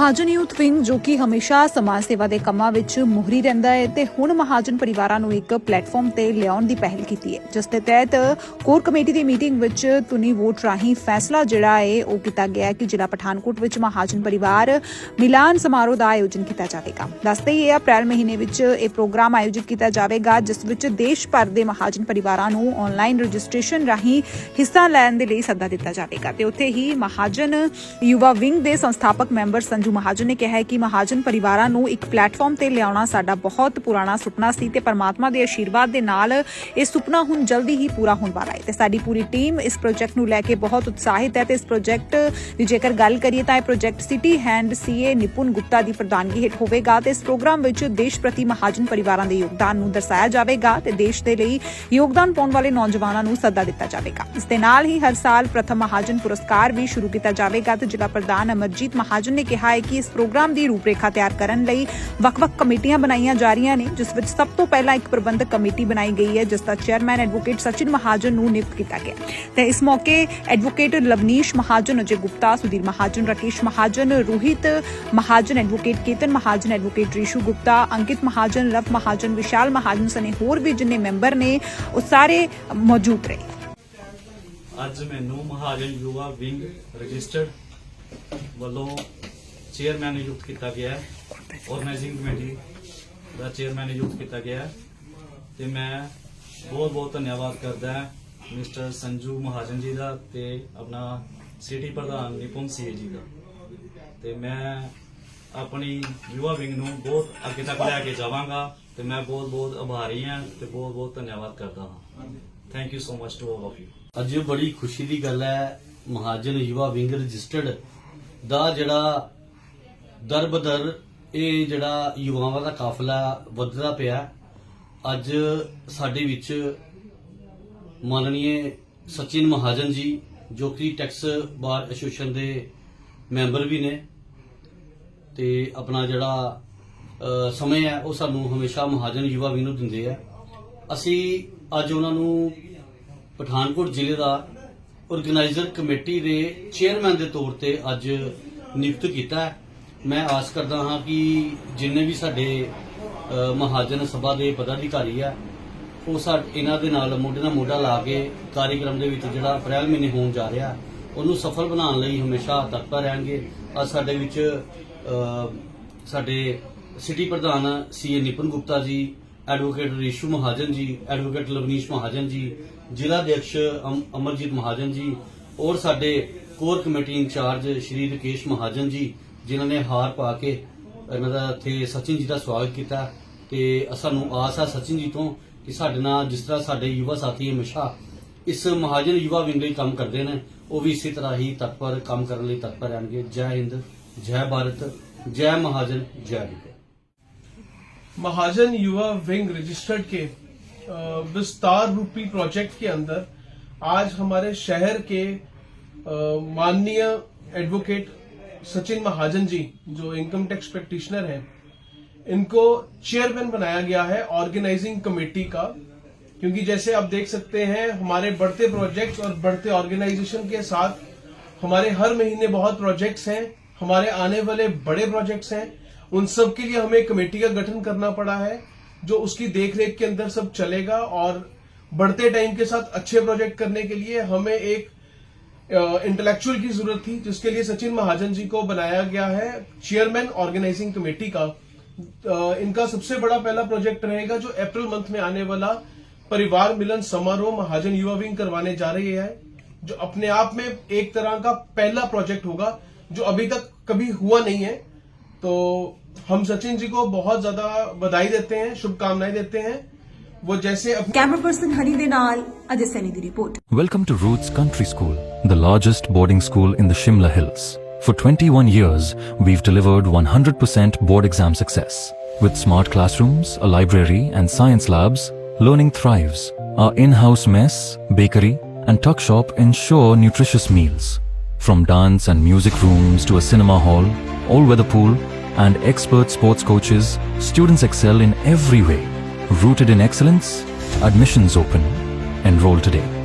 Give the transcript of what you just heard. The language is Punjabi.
ਮਹਾਜਨ ਯੂਥ ਵਿੰਗ, ਜੋ ਕਿ ਹਮੇਸ਼ਾ ਸਮਾਜ ਸੇਵਾ ਦੇ ਕੰਮਾਂ ਵਿੱਚ ਮੁਹਰੀ ਰਹਿੰਦਾ ਹੈ ਤੇ ਹੁਣ ਮਹਾਜਨ ਪਰਿਵਾਰਾਂ ਨੂੰ ਇੱਕ ਪਲੇਟਫਾਰਮ ਤੇ ਲਿਆਉਣ ਦੀ ਪਹਿਲ ਕੀਤੀ ਹੈ, ਜਿਸ ਦੇ ਤਹਿਤ ਕੋਰ ਕਮੇਟੀ ਦੀ ਮੀਟਿੰਗ ਵਿੱਚ ਤੁਨੀ ਵੋਟ ਰਾਹੀਂ ਫੈਸਲਾ ਜਿਹੜਾ ਹੈ, ਉਹ ਕੀਤਾ ਗਿਆ ਕਿ ਜ਼ਿਲ੍ਹਾ ਪਠਾਨਕੋਟ ਵਿੱਚ ਮਹਾਜਨ ਪਰਿਵਾਰ ਮਿਲਾਨ ਸਮਾਰੋਹ ਦਾ ਆਯੋਜਨ ਕੀਤਾ ਜਾਵੇਗਾ। ਦੱਸਦੇ ਹੀ ਅਪ੍ਰੈਲ ਮਹੀਨੇ ਵਿੱਚ ਇਹ ਪ੍ਰੋਗਰਾਮ ਆਯੋਜਿਤ ਕੀਤਾ ਜਾਵੇਗਾ, ਜਿਸ ਵਿੱਚ ਦੇਸ਼ ਭਰ ਦੇ ਮਹਾਜਨ ਪਰਿਵਾਰਾਂ ਨੂੰ ਆਨਲਾਈਨ ਰਜਿਸਟ੍ਰੇਸ਼ਨ ਰਾਹੀਂ ਹਿੱਸਾ ਲੈਣ ਦੇ ਲਈ ਸੱਦਾ ਦਿੱਤਾ ਜਾਵੇਗਾ। ਤੇ ਉੱਥੇ ਹੀ ਮਹਾਜਨ ਯੁਵਾ ਵਿੰਗ ਦੇ ਸੰਸਥਾਪਕ ਮੈਂਬਰ ਸੰਜੂ ਮਹਾਜਨ ਨੇ ਕਿਹਾ ਹੈ ਕਿ ਮਹਾਜਨ ਪਰਿਵਾਰਾਂ ਨੂੰ ਇੱਕ ਪਲੇਟਫਾਰਮ ਤੇ ਲਿਆਉਣਾ ਸਾਡਾ ਬਹੁਤ ਪੁਰਾਣਾ ਸੁਪਨਾ ਸੀ ਤੇ ਪਰਮਾਤਮਾ ਦੇ ਆਸ਼ੀਰਵਾਦ ਦੇ ਨਾਲ ਇਹ ਸੁਪਨਾ ਹੁਣ ਜਲਦੀ ਹੀ ਪੂਰਾ ਹੋਣ ਵਾਲਾ ਹੈ ਤੇ ਸਾਡੀ ਪੂਰੀ ਟੀਮ ਇਸ ਪ੍ਰੋਜੈਕਟ ਨੂੰ ਲੈ ਕੇ ਬਹੁਤ ਉਤਸ਼ਾਹਿਤ ਹੈ ਤੇ ਇਸ ਪ੍ਰੋਜੈਕਟ ਦੀ ਜੇਕਰ ਗੱਲ ਕਰੀਏ ਤਾਂ ਇਹ project city head CA Nipun Gupta ਦੀ ਪ੍ਰਧਾਨਗੀ ਹੇਠ ਹੋਵੇਗਾ ਤੇ ਇਸ ਪ੍ਰੋਗਰਾਮ ਵਿੱਚ ਦੇਸ਼ ਪ੍ਰਤੀ ਮਹਾਜਨ ਪਰਿਵਾਰਾਂ ਦੇ ਯੋਗਦਾਨ ਨੂੰ ਦਰਸਾਇਆ ਜਾਵੇਗਾ ਤੇ ਦੇਸ਼ ਦੇ ਲਈ ਯੋਗਦਾਨ ਪਾਉਣ ਵਾਲੇ ਨੌਜਵਾਨਾਂ ਨੂੰ ਸੱਦਾ ਦਿੱਤਾ ਜਾਵੇਗਾ। ਇਸ ਦੇ ਨਾਲ ਹੀ ਹਰ ਸਾਲ ਪ੍ਰਥਮ ਮਹਾਜਨ ਪੁਰਸਕਾਰ ਵੀ ਸ਼ੁਰੂ ਕੀਤਾ ਜਾਵੇਗਾ ਤੇ ਜ਼ਿਲ੍ਹਾ ਪ੍ਰਧਾਨ ਅਮਰਜੀਤ ਮਹਾਜਨ ਨੇ ਕਿਹਾ ਹੈ ਕਿ ਇਸ ਪ੍ਰੋਗਰਾਮ ਦੀ ਰੂਪਰੇਖਾ ਤਿਆਰ ਕਰਨ ਲਈ ਵੱਖ-ਵੱਖ ਕਮੇਟੀਆਂ ਬਣਾਈਆਂ ਜਾ ਰਹੀਆਂ ਨੇ, ਜਿਸ ਵਿੱਚ ਸਭ ਤੋਂ ਪਹਿਲਾਂ ਇੱਕ ਪ੍ਰਬੰਧਕ ਕਮੇਟੀ ਬਣਾਈ ਗਈ ਹੈ, ਜਿਸ ਦਾ ਚੇਅਰਮੈਨ ਐਡਵੋਕੇਟ ਸਚਿਨ ਮਹਾਜਨ ਨੂੰ ਨਿਯੁਕਤ ਕੀਤਾ ਗਿਆ ਤੇ ਇਸ ਮੌਕੇ advocate Lavneesh Mahajan, Ajay Gupta, Sudhir Mahajan, Rakesh Mahajan, Rohit Mahajan, advocate Ketan Mahajan, advocate Rishu Gupta, Ankit Mahajan, Lav Mahajan, Vishal Mahajan ਸਨੇ ਹੋਰ ਵੀ ਜਿੰਨੇ ਮੈਂਬਰ ਨੇ, ਉਹ ਸਾਰੇ ਮੌਜੂਦ ਰਹੇ। ਅੱਜ ਮੈਨੂੰ ਮਹਾਜਨ ਯੁਵਾ ਵਿੰਗ ਰਜਿਸਟਰਡ ਵੱਲੋਂ ਚੇਅਰਮੈਨ ਨਿਯੁਕਤ ਕੀਤਾ ਗਿਆ ਹੈ। ਆਰਗੇਨਾਈਜ਼ਿੰਗ ਕਮੇਟੀ ਦਾ ਚੇਅਰਮੈਨ ਨਿਯੁਕਤ ਕੀਤਾ ਗਿਆ ਹੈ। ਤੇ ਮੈਂ ਬਹੁਤ ਬਹੁਤ ਧੰਨਵਾਦ ਕਰਦਾ ਹਾਂ ਮਿਸਟਰ ਸੰਜੂ ਮਹਾਜਨ ਜੀ ਦਾ ਤੇ ਆਪਣਾ ਸਿਟੀ ਪ੍ਰਧਾਨ ਨਿਪੁੰਨ ਸੀ ਜੀ ਦਾ। ਤੇ ਮੈਂ ਆਪਣੀ ਯੁਵਾ ਵਿੰਗ ਨੂੰ ਬਹੁਤ ਅੱਗੇ ਤੱਕ ਲੈ ਕੇ ਜਾਵਾਂਗਾ ਤੇ ਮੈਂ ਬਹੁਤ ਬਹੁਤ ਆਭਾਰੀ ਹਾਂ ਤੇ ਬਹੁਤ ਬਹੁਤ ਧੰਨਵਾਦ ਕਰਦਾ ਹਾਂ। Thank you so much to all of you ਅੱਜ ਬੜੀ ਖੁਸ਼ੀ ਦੀ ਗੱਲ ਹੈ, ਮਹਾਜਨ ਯੁਵਾ ਵਿੰਗ ਰਜਿਸਟਰਡ ਦਾ ਜਿਹੜਾ ਦਰ ਬਦਰ ਇਹ ਜਿਹੜਾ ਯੁਵਾਵਾਂ ਦਾ ਕਾਫਲਾ ਵੱਧਦਾ ਪਿਆ, ਅੱਜ ਸਾਡੇ ਵਿੱਚ ਮਾਨਨੀय ਸਚਿਨ ਮਹਾਜਨ ਜੀ, ਜੋ ਕਿ ਟੈਕਸ ਬਾਰ ਐਸੋਸੀਏਸ਼ਨ ਦੇ ਮੈਂਬਰ ਵੀ ਨੇ ਤੇ ਆਪਣਾ ਜਿਹੜਾ ਸਮੇਂ ਹੈ, ਉਹ ਸਾਨੂੰ ਹਮੇਸ਼ਾ ਮਹਾਜਨ ਯੁਵਾ ਵੀ ਨੂੰ ਦਿੰਦੇ ਆ। ਅਸੀਂ ਅੱਜ ਉਹਨਾਂ ਨੂੰ ਪਠਾਨਕੋਟ ਜ਼ਿਲ੍ਹੇ ਦਾ ਆਰਗੇਨਾਈਜ਼ਰ ਕਮੇਟੀ ਦੇ ਚੇਅਰਮੈਨ ਦੇ ਤੌਰ ਤੇ ਅੱਜ ਨਿਯੁਕਤ ਕੀਤਾ ਹੈ। ਮੈਂ ਆਸ ਕਰਦਾ ਹਾਂ ਕਿ ਜਿੰਨੇ ਵੀ ਸਾਡੇ ਮਹਾਜਨ ਸਭਾ ਦੇ ਪਦਾਧਿਕਾਰੀ ਆ, ਉਹ ਸਾ, ਇਹਨਾਂ ਦੇ ਨਾਲ ਮੋਢੇ ਨਾਲ ਮੋਢਾ ਲਾ ਕੇ ਕਾਰਜਕ੍ਰਮ ਦੇ ਵਿੱਚ ਜਿਹੜਾ ਅਪ੍ਰੈਲ ਮਹੀਨੇ ਹੋਣ ਜਾ ਰਿਹਾ, ਉਹਨੂੰ ਸਫਲ ਬਣਾਉਣ ਲਈ ਹਮੇਸ਼ਾ ਤਤਪਰ ਰਹਿਣਗੇ। ਅੱਜ ਸਾਡੇ ਵਿੱਚ ਸਾਡੇ ਸਿਟੀ ਪ੍ਰਧਾਨ CA Nippon Gupta ji, advocate Rishu Mahajan ਜੀ, ਐਡਵੋਕੇਟ ਲਵਨੀਸ਼ ਮਹਾਜਨ ਜੀ, ਜ਼ਿਲ੍ਹਾ ਅਧਿਕਸ਼ ਅਮ- ਅਮਰਜੀਤ ਮਹਾਜਨ ਜੀ, ਔਰ ਸਾਡੇ core committee incharge Shri Rakesh Mahajan ji ਜਿਨ੍ਹਾਂ ਨੇ ਹਾਰ ਪਾ ਕੇ ਇਹਨਾਂ ਦਾ ਇੱਥੇ ਸਚਿਨ ਜੀ ਦਾ ਸਵਾਗਤ ਕੀਤਾ ਤੇ ਸਾਨੂੰ ਆਸ ਆ ਸਚਿਨ ਜੀ ਤੋਂ ਕਿ ਸਾਡੇ ਨਾਲ ਜਿਸ ਤਰ੍ਹਾਂ ਸਾਡੇ ਯੁਵਾ ਸਾਥੀ ਹਮੇਸ਼ਾ ਇਸ ਮਹਾਜਨ ਯੁਵਾ ਵਿੰਗ ਲਈ ਕੰਮ ਕਰਦੇ ਨੇ ਉਹ ਵੀ ਇਸੇ ਤਰ੍ਹਾਂ ਹੀ ਤਤਪਰ ਕੰਮ ਕਰਨ ਲਈ ਤਤਪਰ ਰਹਿਣਗੇ ਜੈ ਹਿੰਦ ਜੈ ਭਾਰਤ ਜੈ ਮਹਾਜਨ ਜੈ ਵਿੰਗ महाजन युवा विंग रजिस्टर्ड के अ, विस्तार रूपी प्रोजेक्ट के अंदर आज हमारे शहर के अ, माननीय एडवोकेट सचिन महाजन जी, जो इनकम टैक्स प्रैक्टिशनर हैं, इनको चेयरमैन बनाया गया है ऑर्गेनाइजिंग कमेटी का। क्योंकि जैसे आप देख सकते हैं, हमारे बढ़ते प्रोजेक्ट्स और बढ़ते ऑर्गेनाइजेशन के साथ हमारे हर महीने बहुत प्रोजेक्ट्स हैं, हमारे आने वाले बड़े प्रोजेक्ट्स हैं। उन सब के लिए हमें कमेटी का गठन करना पड़ा है, जो उसकी देखरेख के अंदर सब चलेगा और बढ़ते टाइम के साथ अच्छे प्रोजेक्ट करने के लिए हमें एक इंटेलेक्चुअल की ज़रूरत थी, जिसके लिए सचिन महाजन जी को बनाया गया है चेयरमैन ऑर्गेनाइजिंग कमेटी का। इनका सबसे बड़ा पहला प्रोजेक्ट रहेगा जो अप्रैल मंथ में आने वाला परिवार मिलन समारोह महाजन युवा विंग करवाने जा रही है, जो अपने आप में एक तरह का पहला प्रोजेक्ट होगा, जो अभी तक कभी हुआ नहीं है। तो हम सचिन जी को बहुत ज़्यादा बधाई देते हैं, शुभकामनाएँ देते हैं। वो जैसे Roots कैमरा पर्सन हनी दे नाल Ajay Saini the report welcome to Roots country school the largest boarding school in the Shimla hills For 21 years, we've delivered 100% board exam success. With smart classrooms, a library, and science labs, learning thrives. Our in-house mess, bakery, and tuck shop ensure nutritious meals. From dance and music rooms to a cinema hall, all-weather pool, and expert sports coaches, students excel in every way. Rooted in excellence, admissions open. Enroll today.